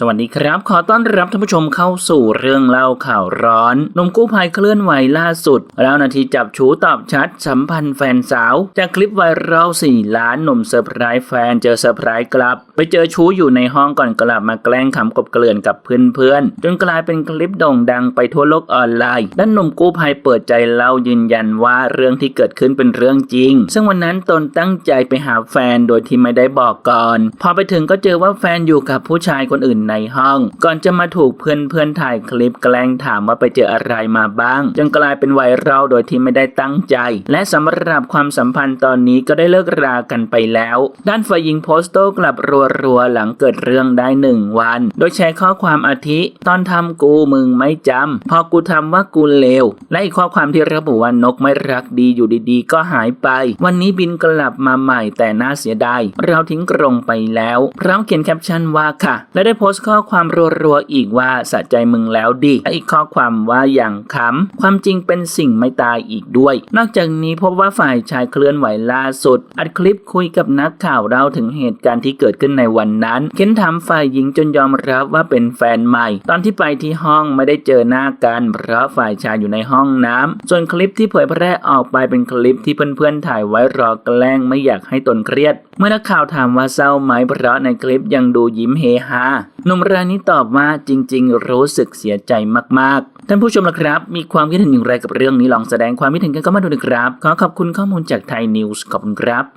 สวัสดีครับ ขอต้อนรับท่านผู้ชมเข้าสู่เรื่องเล่าข่าวร้อนนุ่มกู้ภัยเคลื่อนไหวล่าสุดแล้วนาทีจับชูตอบชัด สัมพันธ์แฟนสาว จากคลิปไวรัล4ล้านหนุ่มเซอร์ไพรส์แฟนเจอเซอร์ไพรส์กลับ ไปเจอชูอยู่ในห้องก่อนกลับมาแกล้งขำกบเกลื่อนกับเพื่อนๆ จนกลายเป็นคลิปโด่งดังไปทั่วโลกออนไลน์ด้านนุ่มกู้ภัยเปิดใจเล่ายืนยันว่าเรื่องที่เกิดขึ้นเป็นเรื่องจริง ซึ่งวันนั้นตนตั้งใจไปหาแฟนโดยที่ไม่ได้บอกก่อน พอไปถึงก็เจอว่าแฟนอยู่กับผู้ชายคนอื่นในห้อง ก่อนจะมาถูกเพื่อนเพื่อนถ่ายคลิปแกล้งถามว่าไปเจออะไรมาบ้าง จนกลายเป็นไวรัลโดยที่ไม่ได้ตั้งใจ และสำหรับความสัมพันธ์ตอนนี้ก็ได้เลิกรากันไปแล้ว ด้านฝ่ายหญิงโพสต์โต้กลับรัวๆหลังเกิดเรื่องได้หนึ่งวัน โดยแชร์ข้อความอาทิ ตอนทำกูมึงไม่จำพอกูทำว่ากูเลว และอีกข้อความที่ระบุว่านกไม่รักดีอยู่ดีๆ ก็หายไป วันนี้บินกลับมาใหม่แต่น่าเสียดายเราทิ้งกรงไปแล้วพร้อมเขียนแคปชั่นว่าค่ะ และได้โพสต์ข้อความรัวๆอีกว่าสะใจมึงแล้วดิและอีกข้อความว่าอย่างขำความจริงเป็นสิ่งไม่ตายอีกด้วย นอกจากนี้พบว่าฝ่ายชายเคลื่อนไหวล่าสุด อัดคลิปคุยกับนักข่าวเล่าถึงเหตุการณ์ที่เกิดขึ้นในวันนั้น เค้นถามฝ่ายหญิงจนยอมรับว่าเป็นแฟนใหม่ ตอนที่ไปที่ห้องไม่ได้เจอหน้ากันเพราะฝ่ายชายอยู่ในห้องน้ำส่วนคลิปที่เผยแพร่ออกไปเป็นคลิปที่เพื่อนๆถ่ายไว้รอแกล้งไม่อยากให้ตนเครียด เมื่อนักข่าวถามว่าเศร้าไหมเพราะในคลิปยังดูยิ้มเฮฮาหนุ่มรายนี้ตอบว่าจริง ๆ รู้สึกเสียใจมากๆ ท่านผู้ชมละครับ มีความคิดเห็นอย่างไรกับเรื่องนี้ลองแสดงความคิดเห็นกันเข้ามาดูนะครับ ขอขอบคุณข้อมูลจากไทยนิวส์ขอบคุณครับ